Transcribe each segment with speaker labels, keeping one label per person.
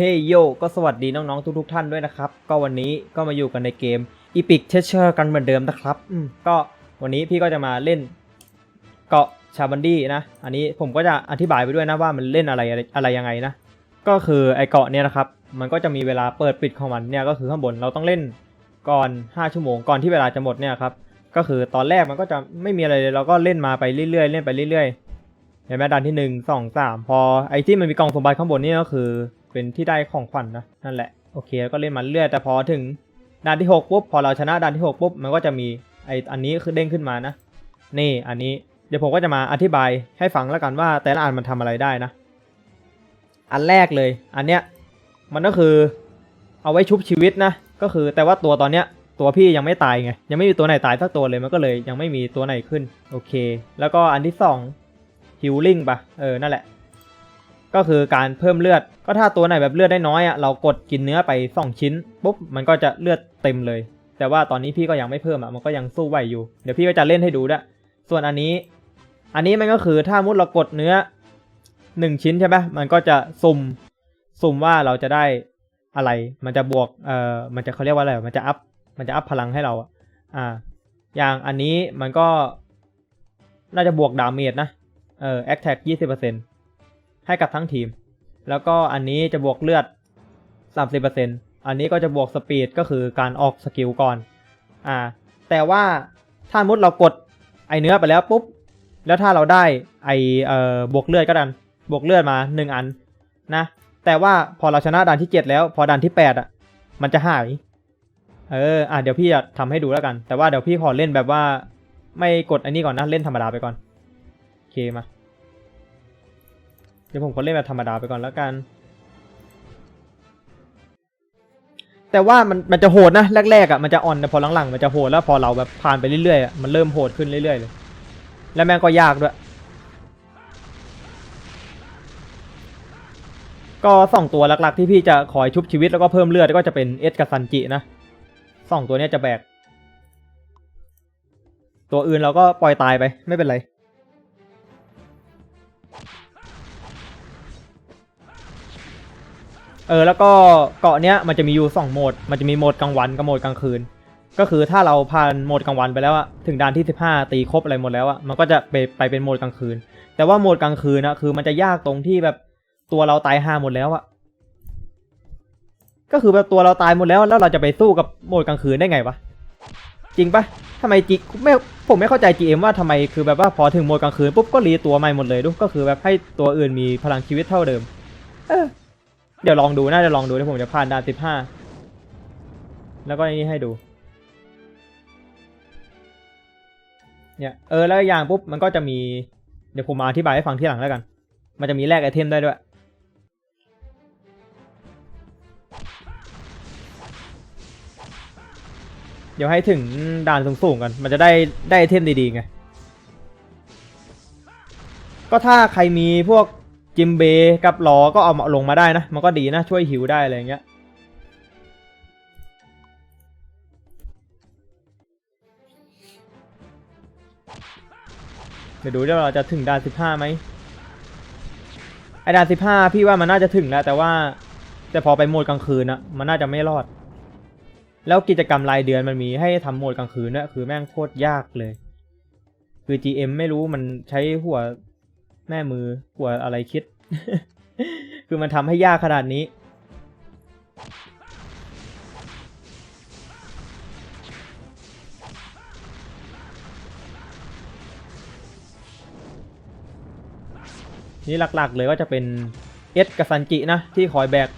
Speaker 1: เฮ้ยโยก็สวัสดีน้องๆทุกๆท่านด้วยนะครับ ก็วันนี้ก็มาอยู่กันในเกม Epic Treasure กันเหมือนเดิมนะครับอืมก็วันนี้พี่ก็จะมาเล่นเกาะชาบันดี้นะ อันนี้ผมก็จะอธิบายไปด้วยนะว่ามันเล่นอะไรอะไรยังไงนะ ก็คือไอเกาะเนี่ยนะครับ มันก็จะมีเวลาเปิดปิดของมันเนี่ยก็คือข้างบนเราต้องเล่นก่อน 5 ชั่วโมงก่อนที่เวลาจะหมดเนี่ยครับ ก็คือตอนแรกมันก็จะไม่มีอะไรเลยเราก็เล่นมาไปเรื่อยๆเล่นไปเรื่อยๆเห็นไหมดันที่หนึ่งสองสามพอไอที่มันมีกล่องสมบัติข้างบนนี่ก็คือ เป็นที่ได้ของขวัญนนะนั่นแหละโอเคแล้วก็เล่นมาเรื่อยแต่พอถึงด่านที่หกปุ๊บพอเราชนะด่านที่หกปุ๊บมันก็จะมีไออันนี้คือเด้งขึ้นมานะ นี่อันนี้เดี๋ยวผมก็จะมาอธิบายให้ฟังแล้วกันว่าแต่ละอันมันทำอะไรได้นะ อันแรกเลย อันเนี้ยมันก็คือเอาไว้ชุบชีวิตนะ ก็คือแต่ว่าตัวตอนเนี้ยตัวพี่ยังไม่ตายไงยังไม่มีตัวไหนตายสักตัวเลยมันก็เลยยังไม่มีตัวไหนขึ้นโอเค แล้วก็อันที่สองฮิลลิ่งปะเออนั่นแหละ ก็คือการเพิ่มเลือด ก็ถ้าตัวไหนแบบเลือดได้น้อยอะเรากดกินเนื้อไป 2 ชิ้นปุ๊บมันก็จะเลือดเต็มเลย แต่ว่าตอนนี้พี่ก็ยังไม่เพิ่มอะมันก็ยังสู้ไหวอยู่ เดี๋ยวพี่ก็จะเล่นให้ดูด้วยส่วนอันนี้ อันนี้มันก็คือถ้ามุดเรากดเนื้อ 1 ชิ้นใช่ไหมมันก็จะสุ่มสุ่มว่าเราจะได้อะไร มันจะบวก เอ่อ มันจะเขาเรียกว่าอะไร มันจะอัพ มันจะอัพพลังให้เราอะอ่า อย่างอันนี้มันก็ น่าจะบวกดาเมจนะ เออแอคแท็กยี่สิบเปอร์เซ็นต์ ให้กับทั้งทีม แล้วก็อันนี้จะบวกเลือด 30%อันนี้ก็จะบวกสปีดก็คือการออกสกิลก่อน อ่า แต่ว่าถ้ามุดเรากดไอเนื้อไปแล้วปุ๊บ แล้วถ้าเราได้ไอเอ่อบวกเลือดก็ดัน บวกเลือดมา 1 อันนะ แต่ว่าพอเราชนะด่านที่ 7 แล้ว พอด่านที่ 8 อะ มันจะหาย เออ อะเดี๋ยวพี่จะทำให้ดูแล้วกัน แต่ว่าเดี๋ยวพี่ขอเล่นแบบว่า ไม่กดอันนี้ก่อนนะ เล่นธรรมดาไปก่อน โอเคมา เดี๋ยวผมขอเล่นแบบธรรมดาไปก่อนแล้วกัน แต่ว่ามันมันจะโหดนะแรกๆอะมันจะอ่อนแต่พอหลังๆมันจะโหดแล้วพอเราแบบผ่านไปเรื่อยๆอะมันเริ่มโหดขึ้นเรื่อยๆเลย แล้วแม่งก็ยากด้วย ก็สองตัวหลักๆที่พี่จะคอยชุบชีวิตแล้วก็เพิ่มเลือดก็จะเป็นเอสกับซันจินะสองตัวนี้จะแบกตัวอื่นเราก็ปล่อยตายไปไม่เป็นไร เออแล้วก็เกาะเนี้ยมันจะมีอยู่สองโหมด มันจะมีโหมดกลางวันกับโหมดกลางคืน ก็คือถ้าเราผ่านโหมดกลางวันไปแล้วอะถึงด่านที่ 15 ตีครบอะไรหมดแล้วอะมันก็จะไปไปเป็นโหมดกลางคืน แต่ว่าโหมดกลางคืนนะคือมันจะยากตรงที่แบบตัวเราตายห่าหมดแล้วอะก็คือแบบตัวเราตายหมดแล้วแล้วเราจะไปสู้กับโหมดกลางคืนได้ไงวะจริงปะทำไมจิไม่ผมไม่เข้าใจ GM ว่าทำไมคือแบบว่าพอถึงโหมดกลางคืนปุ๊บก็รีตัวใหม่หมดเลยดูก็คือแบบให้ตัวอื่นมีพลังชีวิตเท่าเดิม เออ เดี๋ยวลองดูน่าจะลองดูเดี๋ยวผมจะผ่านด่านสิบห้าแล้วก็อันนี้ให้ดู เนี่ยเออแล้วอย่างปุ๊บมันก็จะมี เดี๋ยวผมมาอธิบายให้ฟังที่หลังแล้วกัน มันจะมีแลกไอเทมได้ด้วย เดี๋ยวให้ถึงด่านสูงๆกัน มันจะได้ได้ไอเทมดีๆไงก็ถ้าใครมีพวก จิมเบกับล้อก็เอามาลงมาได้นะ มันก็ดีนะ ช่วยหิวได้อะไรเงี้ยเดี๋ยวดูว่าเราจะถึงด่านสิบห้าไหมไอด่านสิบห้าพี่ว่ามันน่าจะถึงแล้วแต่ว่าแต่พอไปโหมดกลางคืนอะมันน่าจะไม่รอด แล้วกิจกรรมรายเดือนมันมีให้ทำโหมดกลางคืนเนี่ยคือแม่งโคตรยากเลย คือ GM ไม่รู้มันใช้หัว แม่มือหัวอะไรคิด คือมันทำให้ยากขนาดนี้ นี่หลักๆเลยก็จะเป็นเอสกับซันจินะ ที่คอยแบก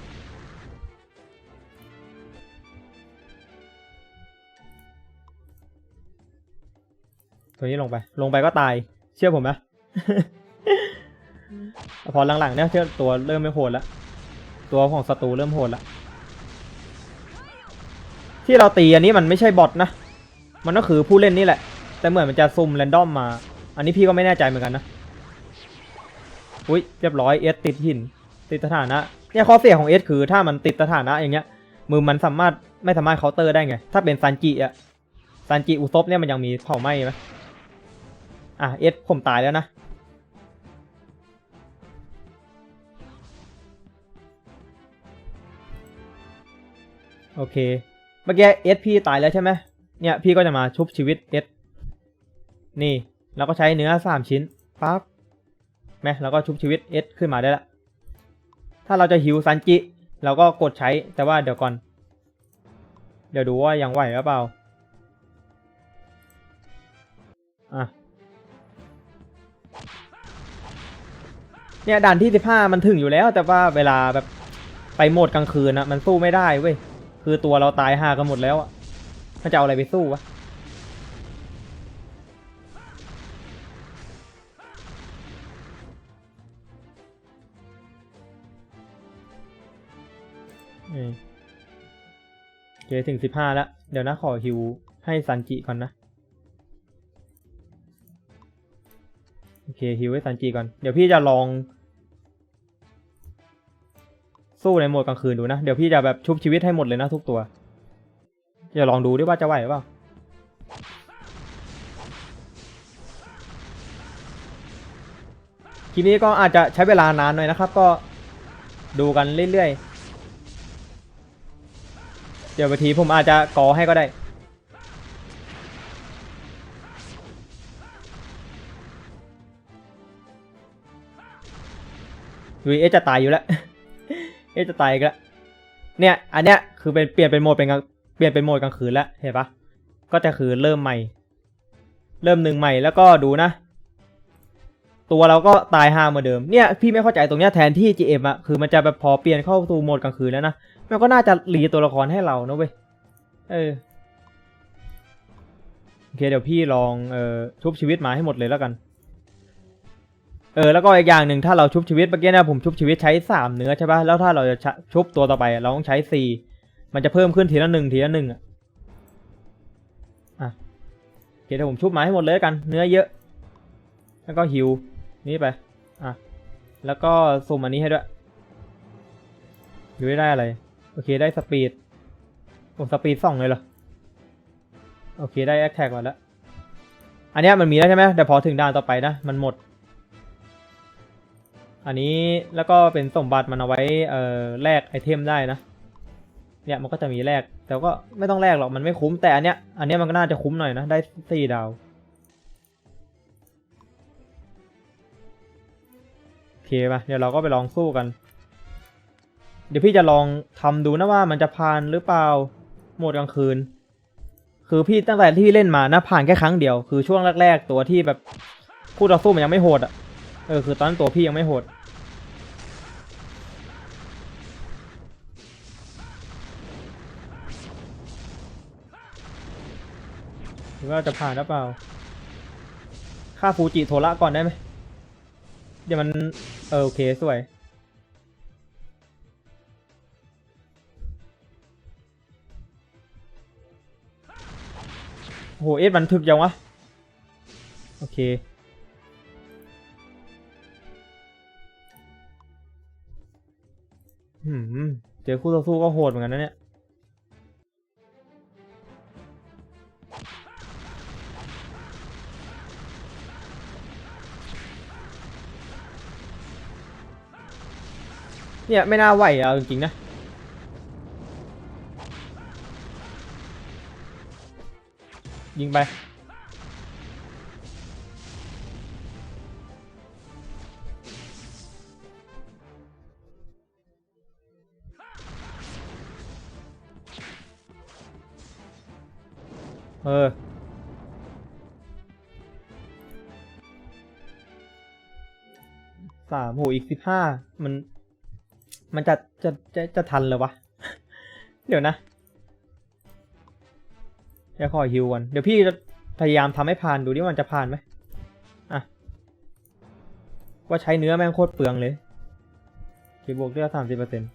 Speaker 1: ตัวนี้ลงไป ลงไปก็ตาย เชื่อผมไหม พอหลังๆเนี่ยเชื่อตัวเริ่มไม่โหดแล้วตัวของศัตรูเริ่มโหดแล้วที่เราตีอันนี้มันไม่ใช่บอทนะ มันก็คือผู้เล่นนี่แหละ แต่เหมือนมันจะซุ่มแรนดอมมา อันนี้พี่ก็ไม่แน่ใจเหมือนกันนะ อุ้ยเรียบร้อยเอสติดหิน ติดสถานะ เนี่ยข้อเสียของเอสคือถ้ามันติดสถานะอย่างเงี้ย มือมันสามารถไม่สามารถเคาน์เตอร์ได้ไง ถ้าเป็นซันจิอะซันจิอุซบเนี่ยมันยังมีเผาไหม้ไหมอะเอสผมตายแล้วนะ โอเค เมื่อกี้เอสพี่ตายแล้วใช่ไหมเนี่ยพี่ก็จะมาชุบชีวิตเอสนี่เราก็ใช้เนื้อสามชิ้นปั๊บแม่เราก็ชุบชีวิตเอสขึ้นมาได้ละ ถ้าเราจะหิวซันจิเราก็กดใช้แต่ว่าเดี๋ยวก่อน เดี๋ยวดูว่ายังไหวหรือเปล่าอะเนี่ยด่านที่สิบห้ามันถึงอยู่แล้ว แต่ว่าเวลาแบบไปโหมดกลางคืนนะมันสู้ไม่ได้เว้ย คือตัวเราตายห่ากันหมดแล้วอะมันจะเอาอะไรไปสู้วะเคถึงสิบห้าแล้ว เดี๋ยวนะขอฮิวให้ซันจิก่อนนะ โอเคฮิวให้ซันจิก่อน เดี๋ยวพี่จะลอง สู้ในโหมดกลางคืนดูนะ เดี๋ยวพี่จะแบบชุบชีวิตให้หมดเลยนะทุกตัว จะลองดูด้วยว่าจะไหวหรือเปล่าคลิปนี้ก็อาจจะใช้เวลานานหน่อยนะครับ ก็ดูกันเรื่อยๆ เดี๋ยวบางทีผมอาจจะกอให้ก็ได้ดูเอจะตายอยู่แล้ว เอะจะตายอีกแล้วเนี่ย อันเนี้ยคือเป็นเปลี่ยนเป็นโหมดเป็นกลางเปลี่ยนเป็นโหมดกลางคืนแล้วเห็นปะก็จะคือเริ่มใหม่ เริ่มหนึ่งใหม่แล้วก็ดูนะ ตัวเราก็ตายห่าเหมือนเดิมเนี่ยพี่ไม่เข้าใจตรงเนี้ยแทนที่ GM อะคือมันจะแบบพอเปลี่ยนเข้าสู่โหมดกลางคืนแล้วนะมันก็น่าจะรีตัวละครให้เรานะเว้ยเออโอเคเดี๋ยวพี่ลองเอ่อชุบชีวิตมาให้หมดเลยแล้วกัน เออแล้วก็อีกอย่างหนึ่งถ้าเราชุบชีวิตเมื่อกี้นะผมชุบชีวิตใช้สามเนื้อใช่ปะแล้วถ้าเราจะชุบตัวต่อไปเราต้องใช้สี่มันจะเพิ่มขึ้นทีละหนึ่งทีละหนึ่งอะอะโอเคเดี๋ยวผมชุบมาให้หมดเลยกัน เนื้อเยอะ แล้วก็ฮิวนี่ไปอะแล้วก็สุ่มอันนี้ให้ด้วยอยู่ได้อะไรโอเคได้สปีดโอ้สปีดสองเลยเหรอโอเคได้แอคแท็กมาแล้วอันนี้มันมีแล้วใช่ไหมแต่พอถึงด่านต่อไปนะมันหมด อันนี้แล้วก็เป็นสมบัติมันเอาไว้เอ่อแลกไอเทมได้นะเนี่ยมันก็จะมีแลกแต่ก็ไม่ต้องแลกหรอกมันไม่คุ้มแต่อันเนี้ยอันเนี้ยมันก็น่าจะคุ้มหน่อยนะได้สี่ดาวโอเคป่ะเดี๋ยวเราก็ไปลองสู้กัน เดี๋ยวพี่จะลองทำดูนะว่ามันจะผ่านหรือเปล่าโหมดกลางคืน คือพี่ตั้งแต่ที่เล่นมานะผ่านแค่ครั้งเดียวคือช่วงแรก ๆ ตัวที่แบบคู่ต่อสู้มันยังไม่โหดอะ เออคือตอนนั้นตัวพี่ยังไม่โหด หรือว่าจะผ่านหรือเปล่าค่าฟูจิโทระก่อนได้ไหมเดี๋ยวมัน เออโอเคสวยโหเอสมันถึกยังวะ โอเค เจอคู่ต่อสู้ก็โหดเหมือนกันนะเนี่ย เนี่ย ไม่น่าไหวอะเอาจริงๆนะยิงไป เออ สามโหอีกสิบห้ามัน มันจะจะจะจะทันเลยวะ เดี๋ยวนะเดี๋ยวขอฮิวก่อนเดี๋ยวพี่จะพยายามทำให้ผ่านดูดิว่มันจะผ่านไหมอะ ว่าใช้เนื้อแม่งโคตรเปลืองเลยคีบวกได้สามสิบเปอร์เซ็นต์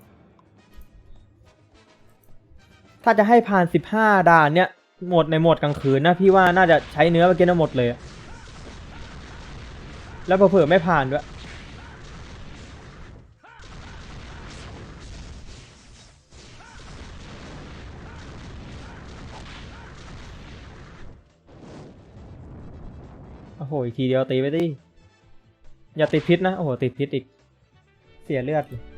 Speaker 1: ถ้าจะให้ผ่านสิบห้าด่านเนี้ย หมดในหมดกลางคืนนะพี่ว่าน่าจะใช้เนื้อเมื่อกี้นะหมดเลย แล้วเผื่อไม่ผ่านด้วย โอ้โห อีกทีเดียวตีไปดิ อย่าติดพิษนะ โอ้โห ติดพิษอีก เสียเลือดเลย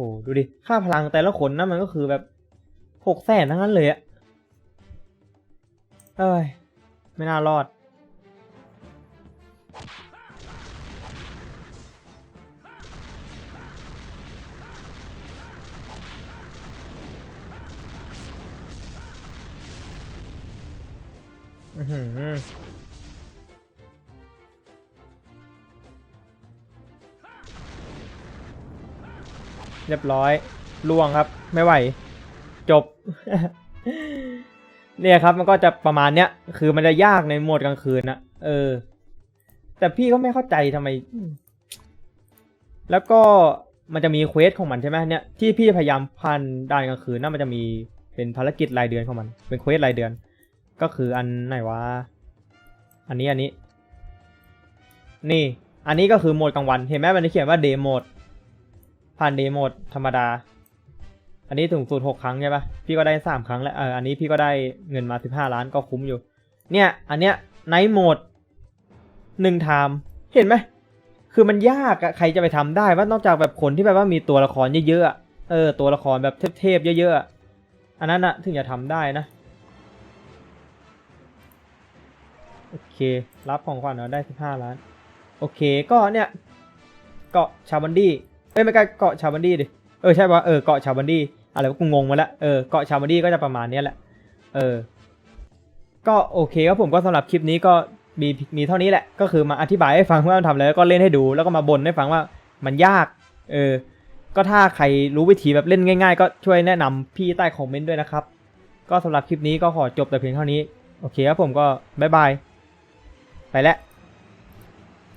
Speaker 1: หดูดิ ค่าพลังแต่ละคนนะมันก็คือแบบหกแสนทั้งนั้นเลยอะเอ้ย ไม่น่ารอด อือหือ เรียบร้อยล่วงครับ ไม่ไหว จบ เนี่ยครับมันก็จะประมาณเนี้ย คือมันจะยากในโหมดกลางคืนนะเออ แต่พี่ก็ไม่เข้าใจทำไม แล้วก็มันจะมีเควสของมันใช่ไหมเนี่ยที่พี่พยายามพันด่านกลางคืนนะมันจะมีเป็นภารกิจรายเดือนของมัน เป็นเควสรายเดือน ก็คืออันไหนวะอันนี้อันนี้ นี่ อันนี้ก็คือโหมดกลางวัน เห็นไหมมันจะเขียนว่าเดย์โหมด ผ่านเดโหมดธรรมดา อันนี้ถึงสูตรหกครั้งใช่ปะพี่ก็ได้สามครั้งแล้วเอออันนี้พี่ก็ได้เงินมาสิบห้าล้านก็คุ้มอยู่ เนี่ย อันเนี้ยไนท์โหมดหนึ่งไทม์เห็นไหมคือมันยากอะใครจะไปทำได้ว่านอกจากแบบคนที่แบบว่ามีตัวละครเยอะๆเออตัวละครแบบเทพๆเยอะๆอันนั้นอะถึงจะทำได้นะโอเค รับของขวัญเราได้สิบห้าล้าน โอเค ก็เนี่ยกาะชาบันดี้ เอ้ยไม่ใช่เกาะชาวบันดี้ดิ เออใช่ปะเออเกาะชาวบันดี้อะไรวะกูงงมาแล้วเออเกาะชาวบันดี้ก็จะประมาณเนี้ยแหละ เออ ก็โอเคครับผมก็สำหรับคลิปนี้ก็มีมีเท่านี้แหละ ก็คือมาอธิบายให้ฟังว่ามันทำอะไรแล้วก็เล่นให้ดูแล้วก็มาบ่นให้ฟังว่ามันยาก เออ ก็ถ้าใครรู้วิธีแบบเล่นง่าย ๆ ก็ช่วยแนะนำพี่ใต้คอมเมนต์ด้วยนะครับ ก็สำหรับคลิปนี้ก็ขอจบแต่เพียงเท่านี้ โอเคครับผมก็บ๊ายบาย ไปแล้ว